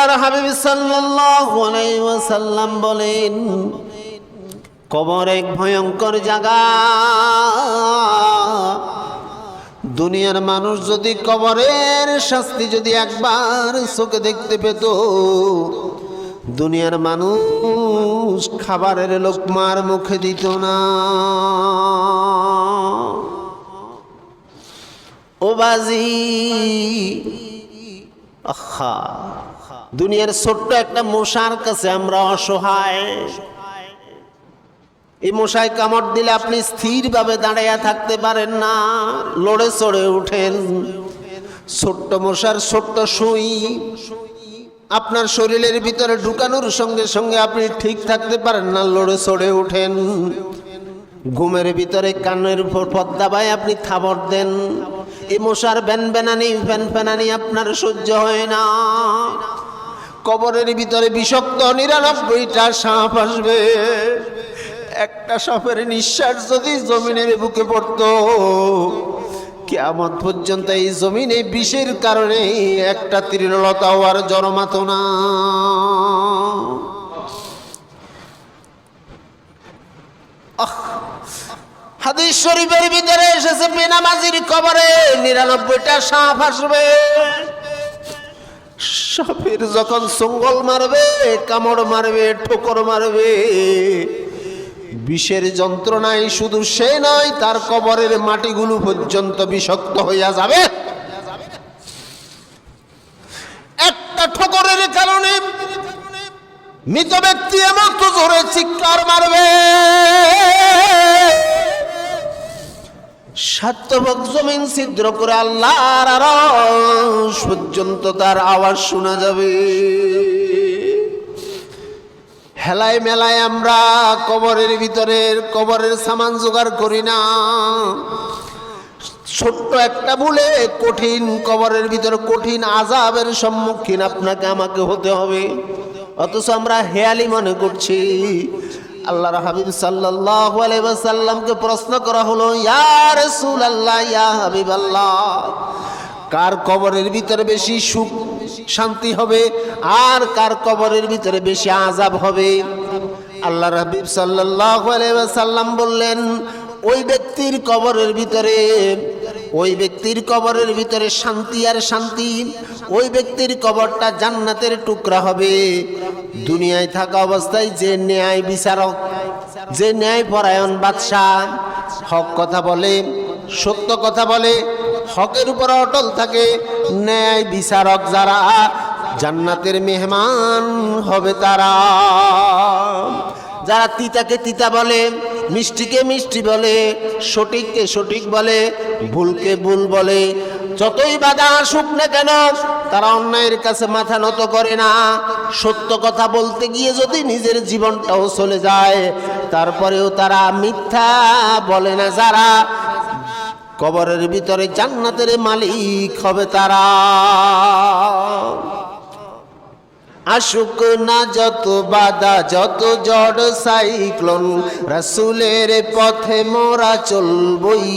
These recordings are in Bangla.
আল্লাহর হাবিব ওয়াসাল্লাম বলেন, কবর এক ভয়ঙ্কর জায়গা। দুনিয়ার মানুষ যদি কবরের শাস্তি যদি একবার চোখে দেখতে পেত, দুনিয়ার মানুষ খাবারের লোকমার মুখে দিত না। ও বাজি, আহা। দুনিয়ার ছোট্ট একটা মশার কাছে আমরা অসহায়। এই মশায় কামড় দিলে আপনি স্থিরভাবে দাঁড়াইয়া থাকতে পারেন না। লড়ে চড়ে উঠেন। ছোট্ট মশার ছোট্ট সুই আপনার শরীরের ভিতরে ঢুকানোর সঙ্গে সঙ্গে আপনি ঠিক থাকতে পারেন না, লড়ে চড়ে উঠেন। ঘুমের ভিতরে কানের উপর পদ্মা বাই আপনি থাবর দেন। এই মশার ব্যান ব্যানানি ফ্যান ফ্যানানি আপনার সহ্য হয় না। কবরের ভিতরে বিষাক্ত নিরানব্বইটা সাপ আসবে। একটা সাপের নিঃশ্বাস যদি জমিনের বুকে পড়তো কেমন পর্যন্ত এই জমিনে বিষের কারণে একটা তৃণলতাও আর জন্মাত না। হাদিস শরীফের ভিতরে এসেছে, বেনামাজির কবরে নিরানব্বইটা সাপ আসবে। সাপের যখন সঙ্গল মারবে, কামড় মারবে, ঠোকর মারবে, বিষের যন্ত্রণায় শুধু সে নয়, তার কবরের মাটিগুলো পর্যন্ত বিষাক্ত হইয়া যাবে। একটা ঠোকরের কারণে মৃত ব্যক্তি এমন তো জোরে চিৎকার মারবে। সাত্যবক জমিন ছিদ্র করে আল্লাহর আরশ পর্যন্ত তার আওয়াজ শোনা যাবে। হেলায় মেলায় আমরা কবরের ভিতরের কবরের সামান জোগাড় করি না। ছোট্ট একটা বলে কঠিন কবরের ভিতরে কঠিন আজাবের সম্মুখীন আপনাকে আমাকে হতে হবে। অথচ আমরা হেয়ালি মনে করছি আল্লাহর হাবিব আলাইহি ওয়াসাল্লামকে প্রশ্ন করা হলো, ইয়া রাসূলুল্লাহ, ইয়া হাবিবাল্লাহ, কার কবরের ভিতরে বেশি সুখ শান্তি হবে আর কার কবরের ভিতরে বেশি আজাব হবে? আল্লাহ হাবিব আলাইহি ওয়াসাল্লাম বললেন, ওই ব্যক্তির কবরের ভিতরে ওই ব্যক্তির কবরের ভিতরে শান্তি আর শান্তি। ওই ব্যক্তির কবরটা জান্নাতের টুকরা হবে। দুনিয়ায় থাকা অবস্থায় যে ন্যায় বিচারক, যে ন্যায় পরায়ণ বাদশাহ, হক কথা বলে, সত্য কথা বলে, হকের উপর অটল থাকে ন্যায় বিচারক যারা জান্নাতের মেহমান হবে তারা। যারা তিতাকে তিতা বলে মিষ্টিকে মিষ্টি বলে, সঠিককে সঠিক বলে, ভুলকে ভুল বলে। যতই বাধা আসুক না কেন, তারা অন্যায়ের কাছে মাথা নত করে না। সত্য কথা বলতে গিয়ে যদি নিজের জীবনটাও চলে যায়, তারপরেও তারা মিথ্যা বলে না। যারা কবরের ভিতরে জান্নাতের মালিক হবে তারা। আসুক না যত বাধা, যত জড় সাইক্লোন, রাসুলের পথে মোরা চলবই।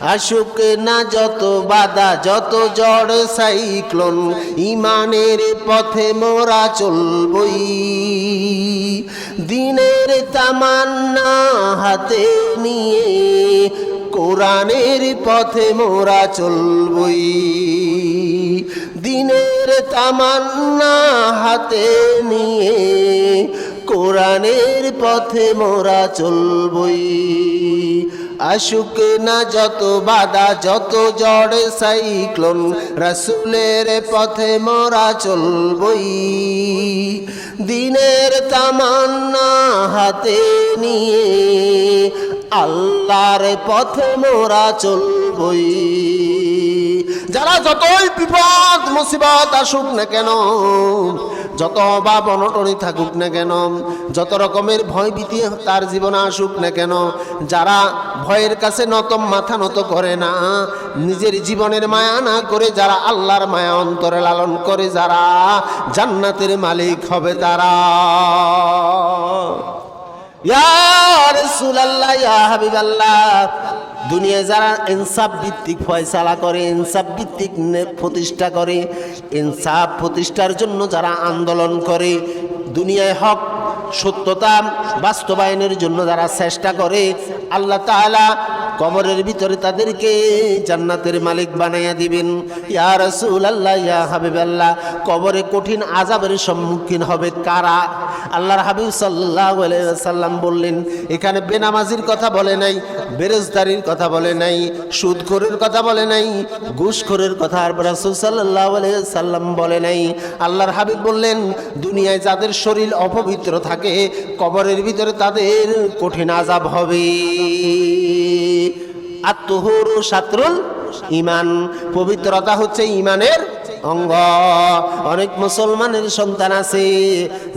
আসুক না যত বাধা, যত জড় সাইক্লোন ইমানের পথে মোরা চলবই। দিনের তামান্না হাতে নিয়ে কোরআনের পথে মোরা চলবই। দিনের তামান্না হাতে নিয়ে কোরআনের পথে মোরা চলবই। আসুক না যত বাধা, যত জড় সাইক্লোন, রাসুলের পথে মোরা চলবই। দিনের তামান্না হাতে নিয়ে আল্লাহর পথে মোরা চলবই। যারা যতই বিপদ, মুসিবত আসুক না কেন, যত অভাব অনটনি থাকুক না কেন, যত রকমের ভয় ভীতি তার জীবনে আসুক না কেন, যারা ভয়ের কাছে নত, মাথা নত করে না, নিজের জীবনের মায়া না করে যারা আল্লাহর মায়া অন্তরে লালন করে, যারা জান্নাতের মালিক হবে তারা। দুনিয়ায় যারা ইনসাফ ভিত্তিক ফয়সালা করে, ইনসাফ ভিত্তিক প্রতিষ্ঠা করে, ইনসাফ প্রতিষ্ঠার জন্য যারা আন্দোলন করে, দুনিয়ায় হক, সত্যতা বাস্তবায়নের জন্য যারা চেষ্টা করে, আল্লাহ তাআলা কবরের ভিতরে তাদেরকে জান্নাতের মালিক বানাইয়া দিবেন। ইয়া রাসূল আল্লাহ ইয়া হাবিব আল্লাহ কবরে কঠিন আজাবের সম্মুখীন হবে কারা? আল্লাহর হাবিব আলাইহি সাল্লাম বললেন, এখানে বেনামাজির কথা বলে নাই বেরোজদারির কথা বলে নাই, সুদখোরের কথা বলে নাই, ঘুষখোরের কথা আর রাসূল আলাইহি সাল্লাম বলে নাই। আল্লাহর হাবিব বললেন, দুনিয়ায় যাদের শরীর অপবিত্র থাকে, কবরের ভিতরে তাদের কঠিন আজাব হবে। আত্মহুর সাতরুল ইমান, পবিত্রতা হচ্ছে ইমানের অঙ্গ অনেক মুসলমানের সন্তান আছে,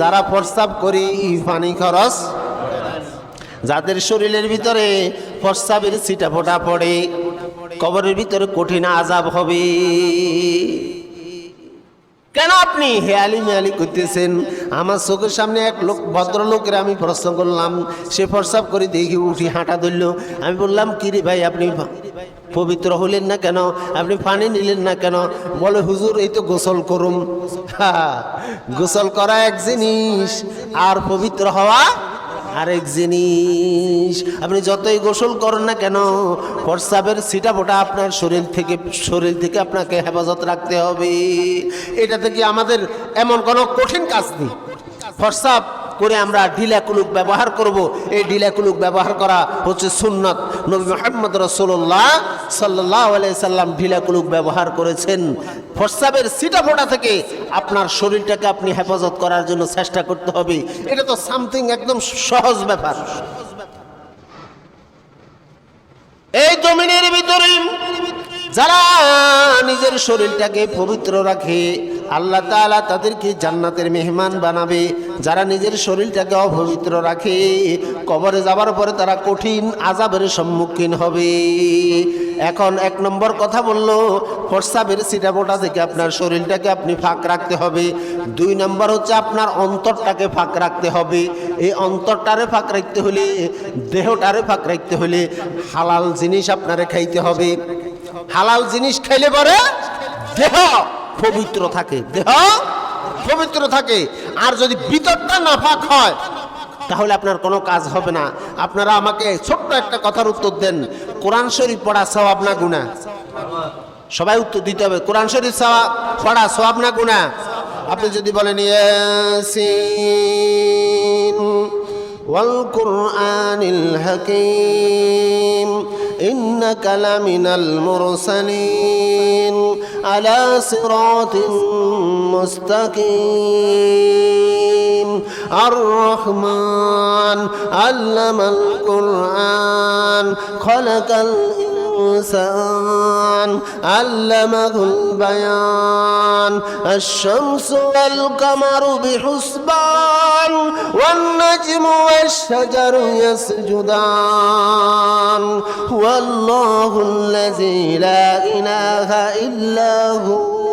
যারা প্রস্তাব করি, পানি খরচ যাদের শরীরের ভিতরে প্রস্তাবের ছিটা ফোটা পড়ে, কবরের ভিতরে কঠিন আজাব হবে। আপনি হেয়ালি মেয়ালি করতেছেন। আমার চোখের সামনে এক লোক, ভদ্রলোকের আমি প্রশ্ন করলাম। সে প্রস্তাব করে দেখি, উঠি হাঁটা ধরল। আমি বললাম কিরে ভাই, আপনি পবিত্র হলেন না কেন? আপনি পানি নিলেন না কেন? বলে, হুজুর, এই তো গোসল করুন গোসল করা এক জিনিস, আর পবিত্র হওয়া আরেক জিনিস, আপনি যতই গোসল করেন না কেন প্রস্রাবের সিটা ফোটা আপনার শরীর থেকে শরীর থেকে আপনাকে হেফাজত রাখতে হবে। এটা থেকে আমাদের এমন কোনো কঠিন কাজ নেই। প্রস্রাব করে আমরা ঢিলা কুলুক ব্যবহার করব। এই ঢিলা কুলুক ব্যবহার করা হচ্ছে সুন্নত। নবী মোহাম্মদ রসোল্লাহ সাল্লাহ সাল্লাম ঢিলা কুলুক ব্যবহার করেছেন। প্রস্রাবের সিটা ফোটা থেকে আপনার শরীরটাকে আপনি হেফাজত করার জন্য চেষ্টা করতে হবে। এটা তো সামথিং একদম সহজ ব্যাপার। এই জমিনের ভিতরে যারা নিজের শরীরটাকে পবিত্র রাখে, আল্লাহ তাআলা তাদেরকে জান্নাতের মেহমান বানাবে। যারা নিজের শরীরটাকে অপবিত্র রাখে, কবরে যাবার পরে তারা কঠিন আজাবের সম্মুখীন হবে। এখন এক নম্বর কথা বলল প্রস্রাবের সিটাপোটা থেকে আপনার শরীরটাকে আপনি ফাঁক রাখতে হবে। দুই নম্বর হচ্ছে আপনার অন্তরটাকে ফাঁক রাখতে হবে। এই অন্তরটারে ফাঁক রাখতে হলে, দেহটারে ফাঁক রাখতে হলে হালাল জিনিস আপনারে খাইতে হবে। হালাল জিনিস খাইলে পরে দেহ পবিত্র থাকে, দেহ পবিত্র থাকে। আর যদি বিতরটা নাফাক হয়, তাহলে আপনার কোনো কাজ হবে না। আপনারা আমাকে ছোট্ট একটা কথার উত্তর দেন। কোরআন শরীফ পড়া সবাব না গুণা সবাই উত্তর দিতে হবে। কোরআন শরীফ সাওয়া পড়া সবাব না গুণা আপনি যদি বলেন, ইয়াসিন ওয়াল কুরআনিল হাকীম। إنك لمن المرسلين على صراط مستقيم الرحمن علم القرآن خلق الإنسان علمه البيان. الشمس والقمر بحسبان. والنجم والشجر يسجدان. هو الله الذي لا إله إلا هو.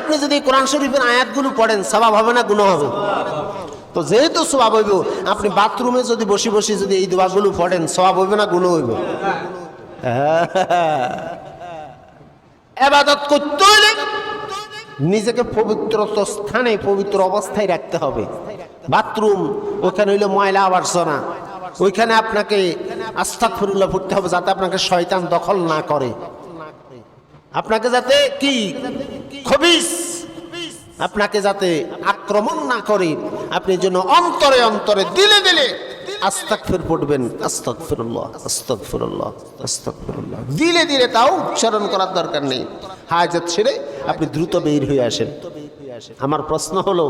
আপনি যদি কোরআন শরীফের আয়াতগুলো পড়েন, স্বভাব হবে না গুণ হবে? তো যেহেতু স্বভাব হইব, আপনি বাথরুমে যদি বসে বসে যদি এই দোয়াগুলো পড়েন, স্বভাব হইবে না গুণ হইব? এবাদত করতে হইলে নিজেকে পবিত্র স্থানে, পবিত্র অবস্থায় রাখতে হবে। বাথরুম, ওখানে হইলে ময়লা আবর্জনা, ওইখানে আপনাকে আস্থা ফুরুল্লা পড়তে হবে যাতে আপনাকে শয়তান দখল না করে। আপনাকে যাতে কি? আপনাকে যাতে আক্রমণ না করে, আপনি যেন অন্তরে অন্তরে দিলে দিলে দিলে দিলে তাও উচ্চারণ করার দরকার নেই। ছেড়ে আপনি দ্রুত বের হয়ে আসেন। আমার প্রশ্ন হলো,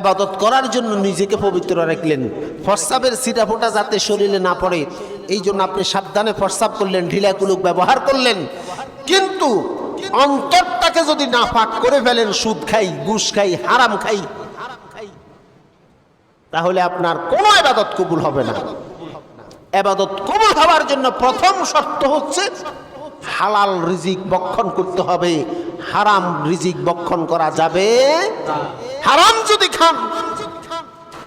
এবাদত করার জন্য নিজেকে পবিত্র রাখলেন ফসাবের সিটা ফোটা যাতে শরীরে না পড়ে, এই জন্য আপনি সাবধানে প্রস্তাব করলেন ঢিলা কুলুক ব্যবহার করলেন। কিন্তু অন্তরটাকে যদি না পাক করে ফেলেন, সুদ খাই, ঘুষ খাই, হারাম খাই, তাহলে আপনার কোনো আবাদত কবুল হবে না। আবাদত কবুল হওয়ার জন্য প্রথম শর্ত হচ্ছে, হালাল রিজিক বক্ষণ করতে হবে। হারাম রিজিক বক্ষণ করা যাবে হারাম যদি খান,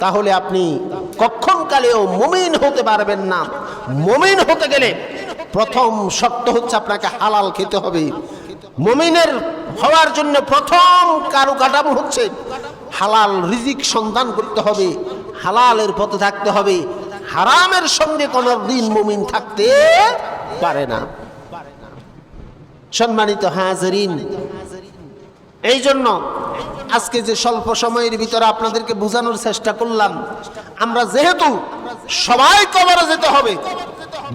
তাহলে আপনি কখনকালেও মুমিন হতে পারবেন না। মুমিন হতে গেলে প্রথম শর্ত হচ্ছে আপনাকে হালাল খেতে হবে। মুমিনের হওয়ার জন্য প্রথম কারু কাটামো হচ্ছে হালাল রিজিক সন্ধান করতে হবে, হালালের পথে থাকতে হবে। হারামের সঙ্গে কোনো দিন মমিন থাকতে পারে না। সম্মানিত হাজরিন, এই জন্য আজকে যে স্বল্প সময়ের ভিতরে আপনাদেরকে বোঝানোর চেষ্টা করলাম, আমরা যেহেতু সবাই কবরে যেতে হবে,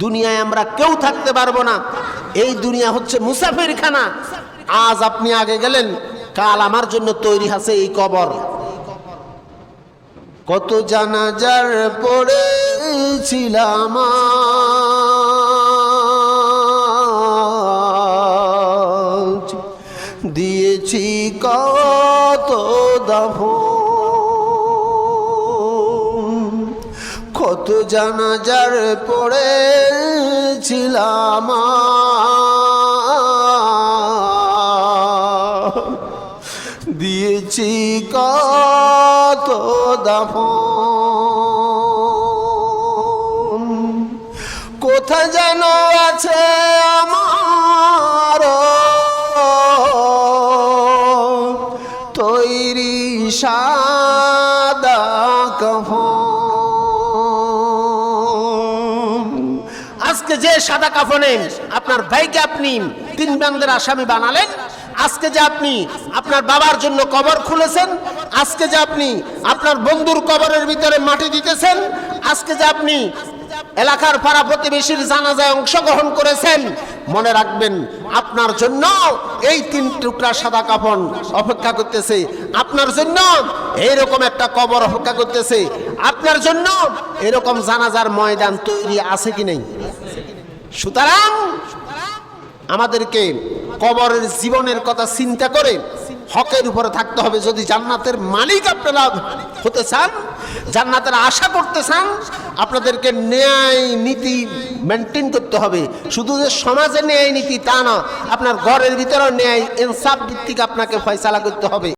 দুনিয়ায় আমরা কেউ থাকতে পারব না। এই দুনিয়া হচ্ছে মুসাফির খানা আজ আপনি আগে গেলেন, কাল আমার জন্য তৈরি আছে এই কবর কত জানাজার পড়েছিলাম। দিয়েছি কত দাফ কত জানাজার পড়েছিলাম আজ। দিয়েছি কত দাফন কোথায় যেন আছে আমার তৈরি সাদা সাদা কাফনে। আপনার ভাইকে আপনি তিন বান্দের আসামি বানালেন। আজকে যে আপনি আপনার বাবার জন্য কবর খুলেছেন, আজকে যে আপনি আপনার বন্ধুর কবরের ভিতরে মাটি দিতেছেন, আজকে যে আপনি এলাকার পাড়া প্রতিবেশীর জানাজায় অংশগ্রহণ করেছেন, মনে রাখবেন আপনার জন্য এই তিন টুকরা সাদা কাফন অপেক্ষা করতেছে। আপনার জন্য এইরকম একটা কবর অপেক্ষা করতেছে। আপনার জন্য এরকম জানাজার ময়দান তৈরি আছে কি নেই? সুতরাং আমাদেরকে কবরের জীবনের কথা চিন্তা করে হকের উপরে থাকতে হবে। যদি জান্নাতের মালিক আপনারা হতে চান, জান্নাতের আশা করতে চান, আপনাদেরকে ন্যায় নীতি মেনটেন করতে হবে। শুধু যে সমাজে ন্যায় নীতি তা না, আপনার ঘরের ভিতরেও ন্যায় ইনসাফ ভিত্তিক আপনাকে ফয়সালা করতে হবে।